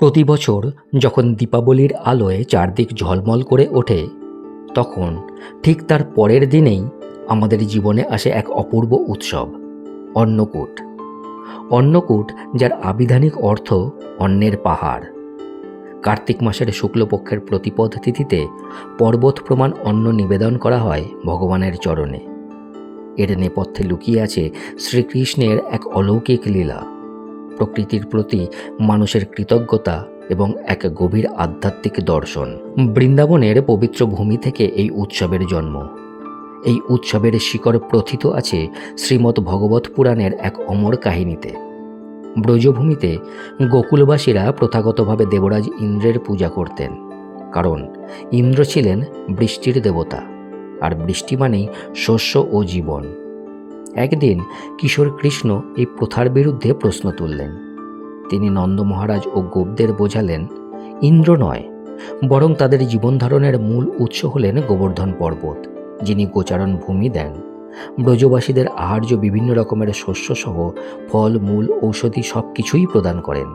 প্রতি বছর যখন দীপাবলির আলোয় চারদিক ঝলমল করে ওঠে, তখন ঠিক তার পরের দিনেই আমাদের জীবনে আসে এক অপূর্ব উৎসব, অন্নকূট। অন্নকূট, যার আবিধানিক অর্থ অন্নের পাহাড়। কার্তিক মাসের শুক্লপক্ষের প্রতিপদ তিথিতে পর্বত প্রমাণ অন্ন নিবেদন করা হয় ভগবানের চরণে। এর নেপথ্যে লুকিয়ে আছে শ্রীকৃষ্ণের এক অলৌকিক লীলা। প্রকৃতির প্রতি মানুষের কৃতজ্ঞতা এবং এক গভীর আধ্যাত্মিক দর্শন। বৃন্দাবনের পবিত্র ভূমি থেকে এই উৎসবের জন্ম। এই উৎসবের শিকড় প্রথিত আছে শ্রীমদ্ ভগবত পুরাণের এক অমর কাহিনীতে। ব্রজভূমিতে গোকুলবাসীরা প্রথাগতভাবে দেবরাজ ইন্দ্রের পূজা করতেন, কারণ ইন্দ্র ছিলেন বৃষ্টির দেবতা, আর বৃষ্টি মানেই শস্য ও জীবন। একদিন কিশোর কৃষ্ণ এই প্রথার বিরুদ্ধে প্রশ্ন তুললেন। তিনি নন্দ মহারাজ ও গোপদের বোঝালেন, ইন্দ্র নয়, বরং তাদের জীবন ধারণের মূল উৎস হলেন গোবর্ধন পর্বত, যিনি গোচারণ ভূমি দেন। ব্রজবাসীদের আহার্য বিভিন্ন রকমের শস্যসহ ফল, মূল, ঔষধি সব কিছুই প্রদান করেন।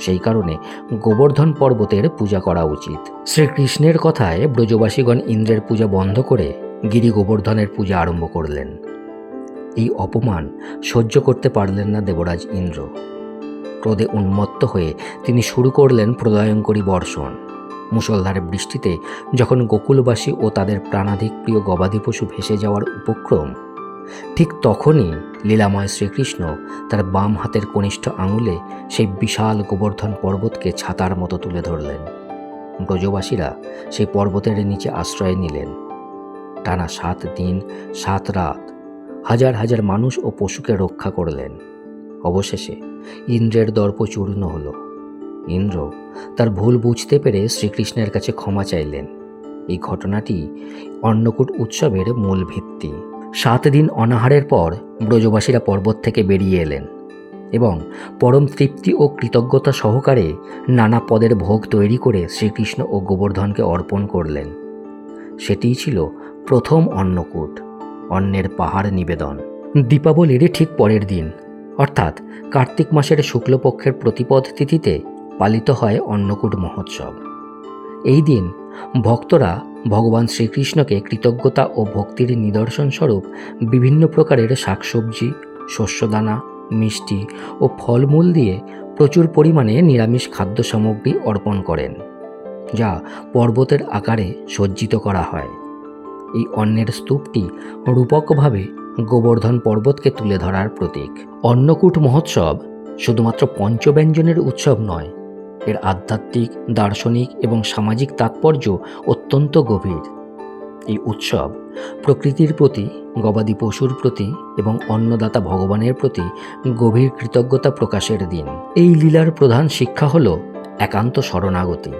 সেই কারণে গোবর্ধন পর্বতের পূজা করা উচিত। শ্রীকৃষ্ণের কথায় ব্রজবাসীগণ ইন্দ্রের পূজা বন্ধ করে গিরি গোবর্ধনের পূজা আরম্ভ করলেন। এই অপমান সহ্য করতে পারলেন না দেবরাজ ইন্দ্র। ক্রোধে উন্মত্ত হয়ে তিনি শুরু করলেন প্রলয়ঙ্করী বর্ষণ। মুষলধারে বৃষ্টিতে যখন গোকুলবাসী ও তাদের প্রাণাধিক প্রিয় গবাদি পশু ভেসে যাওয়ার উপক্রম, ঠিক তখনই লীলাময় শ্রীকৃষ্ণ তার বাম হাতের কনিষ্ঠ আঙুলে সেই বিশাল গোবর্ধন পর্বতকে ছাতার মতো তুলে ধরলেন। ব্রজবাসীরা সেই পর্বতের নিচে আশ্রয় নিলেন। টানা সাত দিন, সাত রাত হাজার হাজার মানুষ ও পশুকে রক্ষা করলেন। অবশেষে ইন্দ্রের দর্প চূর্ণ হল। ইন্দ্র তার ভুল বুঝতে পেরে শ্রীকৃষ্ণের কাছে ক্ষমা চাইলেন। এই ঘটনাটি অন্নকূট উৎসবের মূল ভিত্তি। সাত দিন অনাহারের পর ব্রজবাসীরা পর্বত থেকে বেরিয়ে এলেন এবং পরম তৃপ্তি ও কৃতজ্ঞতা সহকারে নানা পদের ভোগ তৈরি করে শ্রীকৃষ্ণ ও গোবর্ধনকে অর্পণ করলেন। সেটিই ছিল প্রথম অন্নকূট। অন্নের পাহাড় নিবেদন। দীপাবলির ঠিক পরের দিন, অর্থাৎ কার্তিক মাসের শুক্লপক্ষের প্রতিপদ তিথিতে পালিত হয় অন্নকূট মহোৎসব। এই দিন ভক্তরা ভগবান শ্রীকৃষ্ণকে কৃতজ্ঞতা ও ভক্তির নিদর্শন স্বরূপ বিভিন্ন প্রকারের শাকসবজি, শস্যদানা, মিষ্টি ও ফলমূল দিয়ে প্রচুর পরিমাণে নিরামিষ খাদ্য সামগ্রী অর্পণ করেন, যা পর্বতের আকারে সজ্জিত করা হয়। এই অন্নের স্তূপটি রূপকভাবে গোবর্ধন পর্বতকে তুলে ধরার প্রতীক। অন্নকূট মহোৎসব শুধুমাত্র পঞ্চব্যঞ্জনের উৎসব নয়, এর আধ্যাত্মিক, দার্শনিক এবং সামাজিক তাৎপর্য অত্যন্ত গভীর। এই উৎসব প্রকৃতির প্রতি, গবাদি পশুর প্রতি এবং অন্নদাতা ভগবানের প্রতি গভীর কৃতজ্ঞতা প্রকাশের দিন। এই লীলার প্রধান শিক্ষা হল একান্ত শরণাগতি।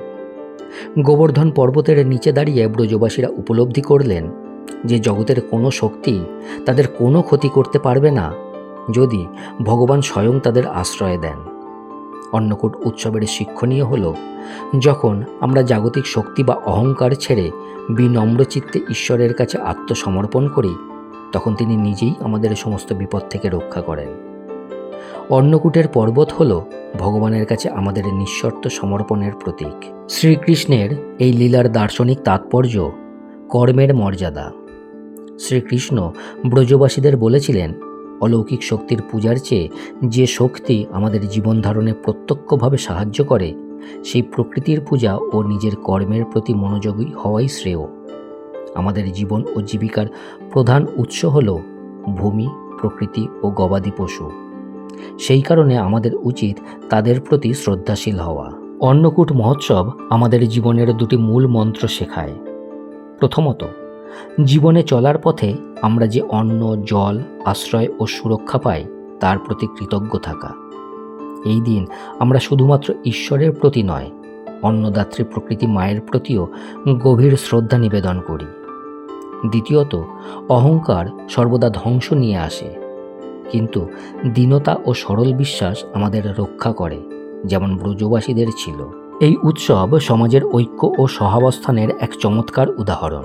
গোবর্ধন পর্বতের নিচে দাঁড়িয়ে ব্রজবাসীরা উপলব্ধি করলেন যে জগতের কোনো শক্তি তাদের কোনো ক্ষতি করতে পারবে না, যদি ভগবান স্বয়ং তাদের আশ্রয় দেন। অন্নকূট উৎসবের শিক্ষণীয় হল, যখন আমরা জাগতিক শক্তি বা অহংকার ছেড়ে বিনম্র চিত্তে ঈশ্বরের কাছে আত্মসমর্পণ করি, তখন তিনি নিজেই আমাদের সমস্ত বিপদ থেকে রক্ষা করেন। অন্নকূটের পর্বত হল ভগবানের কাছে আমাদের নিঃশর্ত সমর্পণের প্রতীক। শ্রীকৃষ্ণের এই লীলার দার্শনিক তাৎপর্য কর্মের মর্যাদা। শ্রীকৃষ্ণ ব্রজবাসীদের বলেছিলেন, অলৌকিক শক্তির পূজার চেয়ে যে শক্তি আমাদের জীবন ধারণে প্রত্যক্ষভাবে সাহায্য করে, সেই প্রকৃতির পূজা ও নিজের কর্মের প্রতি মনোযোগী হওয়াই শ্রেয়। আমাদের জীবন ও জীবিকার প্রধান উৎস হল ভূমি, প্রকৃতি ও গবাদি পশু। সেই কারণে আমাদের উচিত তাদের প্রতি শ্রদ্ধাশীল হওয়া। অন্নকূট মহোৎসব আমাদের জীবনের দুটি মূল মন্ত্র শেখায়। প্রথমত, জীবনে চলার পথে আমরা যে অন্ন, জল, আশ্রয় ও সুরক্ষা পাই, তার প্রতি কৃতজ্ঞ থাকা। এই দিন আমরা শুধুমাত্র ঈশ্বরের প্রতি নয়, অন্নদাত্রী প্রকৃতি মায়ের প্রতিও গভীর শ্রদ্ধা নিবেদন করি। দ্বিতীয়ত, অহংকার সর্বদা ধ্বংস নিয়ে আসে। কিন্তু দীনতা ও সরল বিশ্বাস আমাদের রক্ষা করে, যেমন ব্রজবাসীদের ছিল। এই উৎসব সমাজের ঐক্য ও সহাবস্থানের এক চমৎকার উদাহরণ।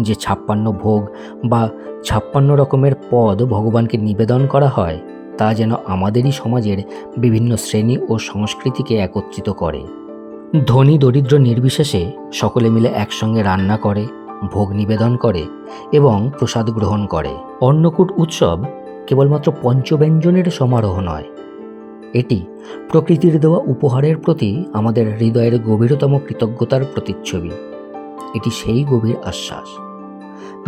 যে ছাপ্পান্ন ভোগ বা ছাপ্পান্ন রকমের পদ ভগবানকে নিবেদন করা হয়, তা যেন আমাদেরই সমাজের বিভিন্ন শ্রেণি ও সংস্কৃতিকে একত্রিত করে। ধনী দরিদ্র নির্বিশেষে সকলে মিলে একসঙ্গে রান্না করে, ভোগ নিবেদন করে এবং প্রসাদ গ্রহণ করে। অন্নকূট উৎসব কেবলমাত্র পঞ্চব্যঞ্জনের সমারোহ নয়। এটি প্রকৃতির দেওয়া উপহারের প্রতি আমাদের হৃদয়ের গভীরতম কৃতজ্ঞতার প্রতিচ্ছবি। এটি সেই গভীর আশ্বাস।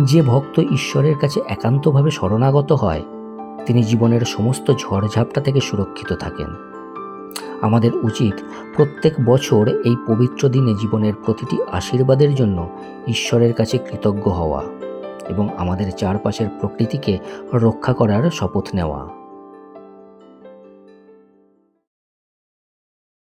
যে ভক্ত ঈশ্বরের কাছে একান্তভাবে শরণাগত হয়, তিনি জীবনের সমস্ত ঝড়ঝাপটা থেকে সুরক্ষিত থাকেন। আমাদের উচিত প্রত্যেক বছর এই পবিত্র দিনে জীবনের প্রতিটি আশীর্বাদের জন্য ঈশ্বরের কাছে কৃতজ্ঞ হওয়া। এবং আমাদের চারপাশের প্রকৃতিকে রক্ষা করার শপথ নেওয়া।